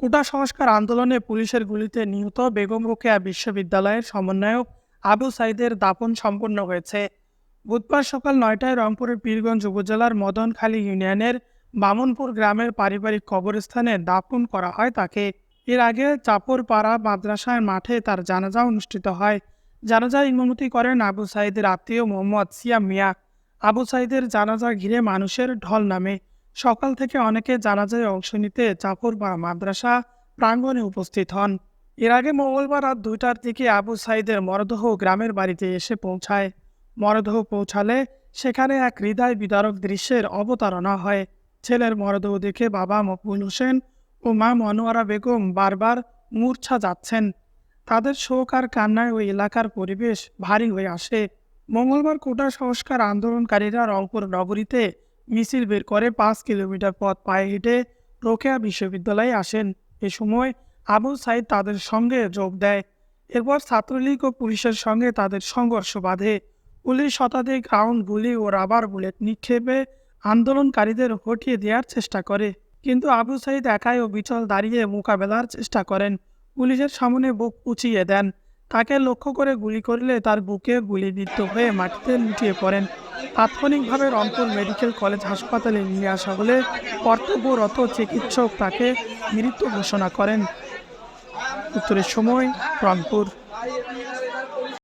কোটা সংস্কার আন্দোলনে পুলিশের গুলিতে নিহত বেগম রোকেয়া বিশ্ববিদ্যালয়ের সমন্বয়ক আবু সাইদের দাপন সম্পন্ন হয়েছে। বুধবার সকাল নয়টায় রংপুরের পীরগঞ্জ উপজেলার মদনখালী ইউনিয়নের বামনপুর গ্রামের পারিবারিক কবরস্থানে দাপন করা হয় তাকে। এর আগে চাপরপাড়া মাদ্রাসার মাঠে তার জানাজা অনুষ্ঠিত হয়। জানাজা ইমামতি করেন আবু সাইদের আত্মীয় মোহাম্মদ সিয়াম মিয়া। আবু সাইদের জানাজা ঘিরে মানুষের ঢল নামে। সকাল থেকে অনেকে জানাজায় অংশ নিতে চাপরপাড়া মাদ্রাসা প্রাঙ্গণে উপস্থিত হন। এর আগে মঙ্গলবার রাত দুইটার দিকে আবু সাইদের মরদেহ গ্রামের বাড়িতে এসে পৌঁছায়। মরদেহ পৌঁছালে সেখানে এক হৃদয় বিদারক দৃশ্যের অবতারণা হয়। ছেলের মরদেহ দেখে বাবা মকবুল হোসেন ও মা মনোয়ারা বেগম বারবার মূর্ছা যাচ্ছেন। তাদের শোক আর কান্নায় ওই এলাকার পরিবেশ ভারী হয়ে আসে। মঙ্গলবার কোটা সংস্কার আন্দোলনকারীরা রংপুর নগরীতে মিছিল বের করে পাঁচ কিলোমিটার পথ পায়ে হেঁটে রোকেয়া বিশ্ববিদ্যালয়ে আসেন। এ সময় আবু সাইদ তাদের সঙ্গে যোগ দেয়। এরপর ছাত্রলীগ ও পুলিশের সঙ্গে তাদের সংঘর্ষ বাধে। পুলিশ শতাধিক রাউন্ড গুলি ও রাবার বুলেট নিক্ষেপে আন্দোলনকারীদের হটিয়ে দেওয়ার চেষ্টা করে। কিন্তু আবু সাইদ একাই ও বিচল দাঁড়িয়ে মোকাবেলার চেষ্টা করেন। পুলিশের সামনে বুক উঁচিয়ে দেন। তাকে লক্ষ্য করে গুলি করলে তার বুকে গুলি গুলিবিদ্ধ হয়ে মাটিতে লুটিয়ে পড়েন। তাৎক্ষণিকভাবে রংপুর মেডিকেল কলেজ হাসপাতালে নিয়ে আসা হলে কর্তব্যরত চিকিৎসক তাকে মৃত্যু ঘোষণা করেন। উত্তরের সময়, রংপুর।